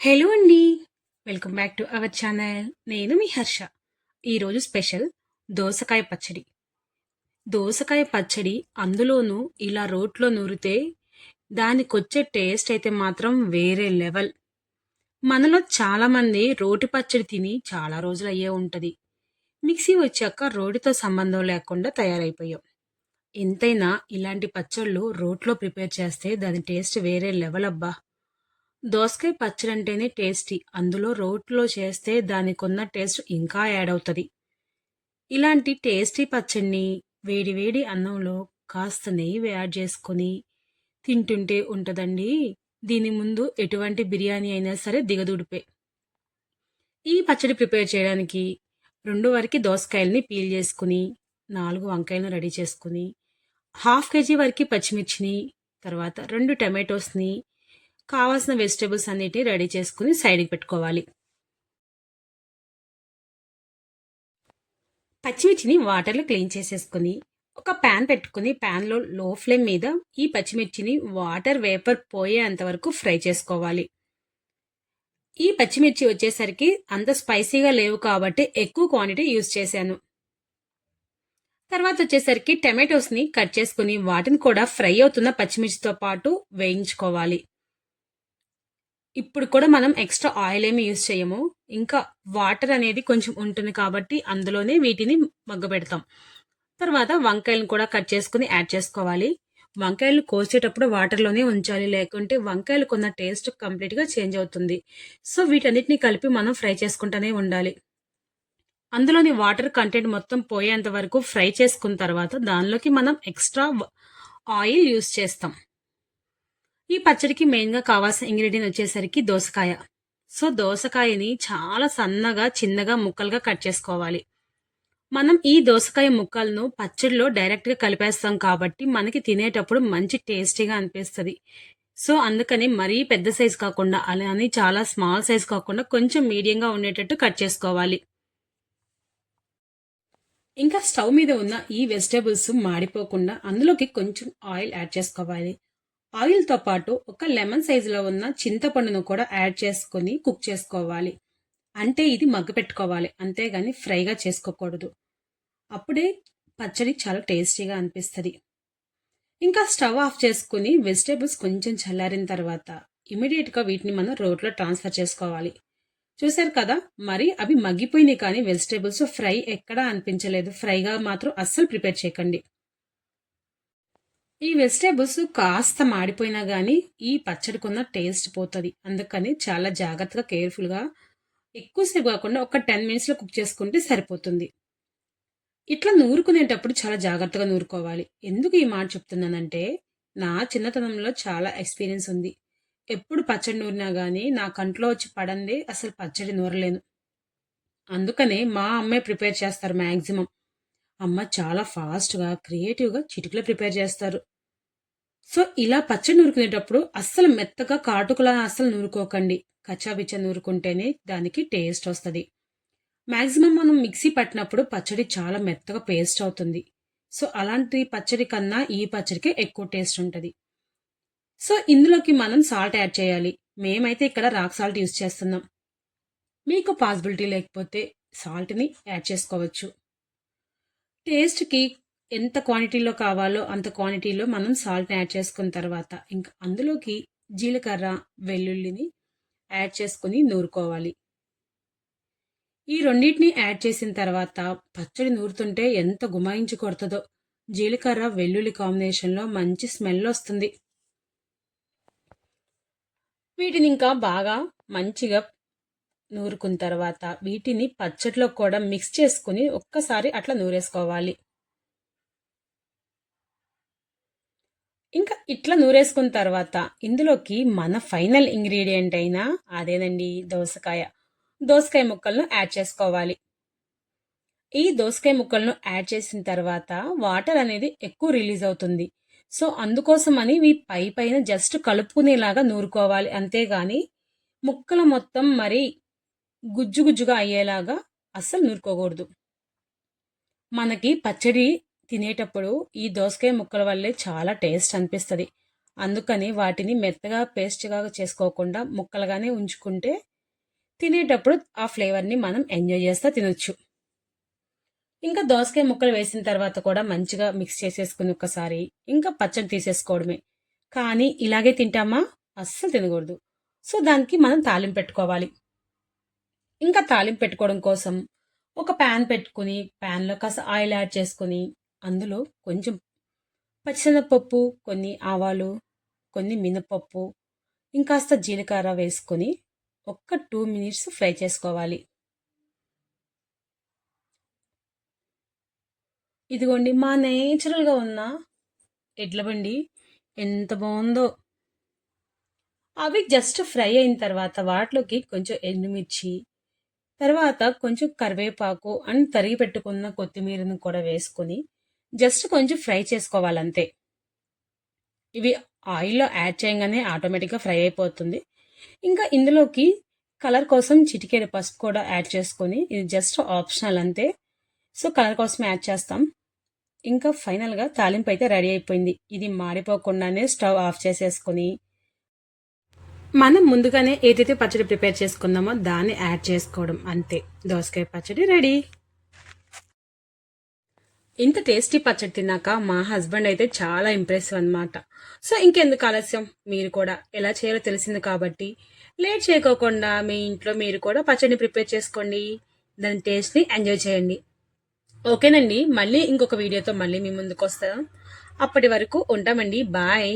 Hello అండి. Welcome back to our channel. నేను మీ హర్ష. ఈరోజు స్పెషల్ దోసకాయ పచ్చడి. దోసకాయ పచ్చడి అందులోనూ ఇలా రోట్లో నూరితే దానికొచ్చే టేస్ట్ అయితే మాత్రం వేరే లెవెల్. మనలో చాలామంది రోటి పచ్చడి తిని చాలా రోజులు అయ్యే ఉంటుంది. మిక్సీ వచ్చాక రోటితో సంబంధం లేకుండా తయారైపోయాం. ఎంతైనా ఇలాంటి పచ్చళ్ళు రోట్లో ప్రిపేర్ చేస్తే దాని టేస్ట్ వేరే లెవెల్ అబ్బా. దోసకాయ పచ్చడి అంటేనే టేస్టీ. అందులో రోట్లో చేస్తే దానికున్న టేస్ట్ ఇంకా యాడ్ అవుతుంది ఇలాంటి టేస్టీ పచ్చడిని వేడి వేడి అన్నంలో కాస్త నెయ్యి యాడ్ చేసుకొని తింటుంటే ఉంటుందండి. దీని ముందు ఎటువంటి బిర్యానీ అయినా సరే దిగదుడిపే. ఈ పచ్చడి ప్రిపేర్ చేయడానికి రెండు వరకు దోసకాయలని పీల్ చేసుకుని నాలుగు వంకాయలను రెడీ చేసుకుని హాఫ్ కేజీ వరకు పచ్చిమిర్చిని తర్వాత రెండు టమాటోస్ని కావాల్సిన వెజిటేబుల్స్ అన్నిటిని రెడీ చేసుకుని సైడ్కి పెట్టుకోవాలి. పచ్చిమిర్చిని వాటర్లో క్లీన్ చేసేసుకుని ఒక ప్యాన్ పెట్టుకుని ప్యాన్లో లో ఫ్లేమ్ మీద ఈ పచ్చిమిర్చిని వాటర్ వేపర్ పోయేంత వరకు ఫ్రై చేసుకోవాలి. ఈ పచ్చిమిర్చి వచ్చేసరికి అంత స్పైసీగా లేవు కాబట్టి ఎక్కువ క్వాంటిటీ యూజ్ చేశాను. తర్వాత వచ్చేసరికి టమాటోస్ని కట్ చేసుకుని వాటిని కూడా ఫ్రై అవుతున్న పచ్చిమిర్చితో పాటు వేయించుకోవాలి. ఇప్పుడు కూడా మనం ఎక్స్ట్రా ఆయిల్ ఏమి యూజ్ చేయము. ఇంకా వాటర్ అనేది కొంచెం ఉంటుంది కాబట్టి అందులోనే వీటిని మగ్గబెడతాం. తర్వాత వంకాయలను కూడా కట్ చేసుకుని యాడ్ చేసుకోవాలి. వంకాయలు కోసేటప్పుడు వాటర్లోనే ఉంచాలి. లేకుంటే వంకాయలు కొన్న టేస్ట్ కంప్లీట్గా చేంజ్ అవుతుంది. సో వీటన్నిటిని కలిపి మనం ఫ్రై చేసుకుంటూనే ఉండాలి. అందులోని వాటర్ కంటెంట్ మొత్తం పోయేంత వరకు ఫ్రై చేసుకున్న తర్వాత దానిలోకి మనం ఎక్స్ట్రా ఆయిల్ యూస్ చేస్తాం. ఈ పచ్చడికి మెయిన్గా కావాల్సిన ఇంగ్రీడియంట్ వచ్చేసరికి దోసకాయ. సో దోసకాయని చాలా సన్నగా చిన్నగా ముక్కలుగా కట్ చేసుకోవాలి. మనం ఈ దోసకాయ ముక్కలను పచ్చడిలో డైరెక్ట్గా కలిపేస్తాం కాబట్టి మనకి తినేటప్పుడు మంచి టేస్టీగా అనిపిస్తుంది. సో అందుకని మరీ పెద్ద సైజ్ కాకుండా అలానే చాలా స్మాల్ సైజ్ కాకుండా కొంచెం మీడియంగా ఉండేటట్టు కట్ చేసుకోవాలి. ఇంకా స్టవ్ మీద ఉన్న ఈ వెజిటేబుల్స్ మాడిపోకుండా అందులోకి కొంచెం ఆయిల్ యాడ్ చేసుకోవాలి. ఆయిల్తో పాటు ఒక లెమన్ సైజులో ఉన్న చింతపండును కూడా యాడ్ చేసుకొని కుక్ చేసుకోవాలి. అంటే ఇది మగ్గ పెట్టుకోవాలి. అంతేగాని ఫ్రైగా చేసుకోకూడదు. అప్పుడే పచ్చడి చాలా టేస్టీగా అనిపిస్తుంది. ఇంకా స్టవ్ ఆఫ్ చేసుకుని వెజిటేబుల్స్ కొంచెం చల్లారిన తర్వాత ఇమీడియట్గా వీటిని మనం రోట్లో ట్రాన్స్ఫర్ చేసుకోవాలి. చూశారు కదా? మరి అవి మగ్గిపోయినాయి కానీ వెజిటేబుల్స్ ఫ్రై ఎక్కడా అనిపించలేదు. ఫ్రైగా మాత్రం అస్సలు ప్రిపేర్ చేయకండి. ఈ వెజిటేబుల్స్ కాస్త మాడిపోయినా కానీ ఈ పచ్చడికున్న టేస్ట్ పోతుంది. అందుకని చాలా జాగ్రత్తగా కేర్ఫుల్గా ఎక్కువసేపు కాకుండా ఒక టెన్ మినిట్స్లో కుక్ చేసుకుంటే సరిపోతుంది. ఇట్లా నూరుకునేటప్పుడు చాలా జాగ్రత్తగా నూరుకోవాలి. ఎందుకు ఈ మాట చెప్తున్నానంటే నా చిన్నతనంలో చాలా ఎక్స్పీరియన్స్ ఉంది. ఎప్పుడు పచ్చడి నూరినా కానీ నా కంట్లో వచ్చి పడంది అసలు పచ్చడి నూరలేను. అందుకనే మా అమ్మాయి ప్రిపేర్ చేస్తారు మ్యాక్సిమం అమ్మ చాలా ఫాస్ట్గా క్రియేటివ్గా చిటికలో ప్రిపేర్ చేస్తారు. సో ఇలా పచ్చడి నూరుకునేటప్పుడు అస్సలు మెత్తగా కాటుకులా అస్సలు నూరుకోకండి. కచ్చాబిచ్చ నూరుకుంటేనే దానికి టేస్ట్ వస్తుంది. మ్యాక్సిమం మనం మిక్సీ పట్టినప్పుడు పచ్చడి చాలా మెత్తగా పేస్ట్ అవుతుంది. సో అలాంటి పచ్చడి కన్నా ఈ పచ్చడికి ఎక్కువ టేస్ట్ ఉంటుంది. సో ఇందులోకి మనం సాల్ట్ యాడ్ చేయాలి. మేమైతే ఇక్కడ రాక్ సాల్ట్ యూస్ చేస్తున్నాం. మీకు పాసిబిలిటీ లేకపోతే సాల్ట్ని యాడ్ చేసుకోవచ్చు. టేస్ట్కి ఎంత క్వాంటిటీలో కావాలో అంత క్వాంటిటీలో మనం సాల్ట్ యాడ్ చేసుకున్న తర్వాత ఇంకా అందులోకి జీలకర్ర వెల్లుల్లిని యాడ్ చేసుకుని నూరుకోవాలి. ఈ రెండింటిని యాడ్ చేసిన తర్వాత పచ్చడి నూరుతుంటే ఎంత గుమాయించి కొడుతుందో. జీలకర్ర వెల్లుల్లి కాంబినేషన్లో మంచి స్మెల్ వస్తుంది. వీటిని ఇంకా బాగా మంచిగా నూరుకున్న తర్వాత వీటిని పచ్చట్లో కూడా మిక్స్ చేసుకుని ఒక్కసారి అట్లా నూరేసుకోవాలి. ఇంకా ఇట్లా నూరేసుకున్న తర్వాత ఇందులోకి మన ఫైనల్ ఇంగ్రీడియంట్ అయినా అదేనండి దోసకాయ. దోసకాయ ముక్కలను యాడ్ చేసుకోవాలి. ఈ దోసకాయ ముక్కలను యాడ్ చేసిన తర్వాత వాటర్ అనేది ఎక్కువ రిలీజ్ అవుతుంది. సో అందుకోసమని ఈ పై పైన జస్ట్ కలుపుకునేలాగా నూరుకోవాలి. అంతేగాని ముక్కలు మొత్తం మరి గుజ్జు గుజ్జుగా అయ్యేలాగా అస్సలు నూరుకోకూడదు. మనకి పచ్చడి తినేటప్పుడు ఈ దోసకాయ ముక్కల వల్లే చాలా టేస్ట్ అనిపిస్తుంది. అందుకని వాటిని మెత్తగా పేస్ట్గా చేసుకోకుండా ముక్కలుగానే ఉంచుకుంటే తినేటప్పుడు ఆ ఫ్లేవర్ని మనం ఎంజాయ్ చేస్తా తినొచ్చు. ఇంకా దోసకాయ ముక్కలు వేసిన తర్వాత కూడా మంచిగా మిక్స్ చేసేసుకుని ఒకసారి ఇంకా పచ్చడి తీసేసుకోవడమే. కానీ ఇలాగే తింటామా? అస్సలు తినకూడదు. సో దానికి మనం తాలింపు పెట్టుకోవాలి. ఇంకా తాలింపు పెట్టుకోవడం కోసం ఒక ప్యాన్ పెట్టుకుని ప్యాన్లో కాస్త ఆయిల్ యాడ్ చేసుకుని అందులో కొంచెం పచ్చిశనగపప్పు కొన్ని ఆవాలు కొన్ని మినపప్పు ఇంకాస్త జీలకర్ర వేసుకొని ఒక్క టూ మినిట్స్ ఫ్రై చేసుకోవాలి. ఇదిగోండి మా నేచురల్గా ఉన్న ఎడ్ల బండి ఎంత బాగుందో. అవి జస్ట్ ఫ్రై అయిన తర్వాత వాటిలోకి కొంచెం ఎండుమిర్చి తర్వాత కొంచెం కరివేపాకు అండ్ తరిగి పెట్టుకున్న కొత్తిమీరను కూడా వేసుకొని జస్ట్ కొంచెం ఫ్రై చేసుకోవాలంతే. ఇవి ఆయిల్లో యాడ్ చేయగానే ఆటోమేటిక్గా ఫ్రై అయిపోతుంది. ఇంకా ఇందులోకి కలర్ కోసం చిటికెడు పసుపు కూడా యాడ్ చేసుకొని ఇది జస్ట్ ఆప్షనల్ అంతే. సో కలర్ కోసం యాడ్ చేస్తాం. ఇంకా ఫైనల్గా తాలింపు అయితే రెడీ అయిపోయింది. ఇది మాడిపోకుండానే స్టవ్ ఆఫ్ చేసేసుకొని మనం ముందుగానే ఏదైతే పచ్చడి ప్రిపేర్ చేసుకుందామో దాన్ని యాడ్ చేసుకోవడం అంతే. దోసకాయ పచ్చడి రెడీ. ఇంత టేస్టీ పచ్చడి తిన్నాక మా హస్బెండ్ అయితే చాలా ఇంప్రెసివ్ అనమాట సో ఇంకెందుకు ఆలస్యం? మీరు కూడా ఎలా చేయాలో తెలిసింది కాబట్టి. లేట్ చేయకోకుండా మీ ఇంట్లో మీరు కూడా పచ్చడిని ప్రిపేర్ చేసుకోండి. దాని టేస్ట్ని ఎంజాయ్ చేయండి. ఓకేనండి. మళ్ళీ ఇంకొక వీడియోతో మళ్ళీ మీ ముందుకు వస్తాం అప్పటి వరకు ఉంటామండి. బాయ్.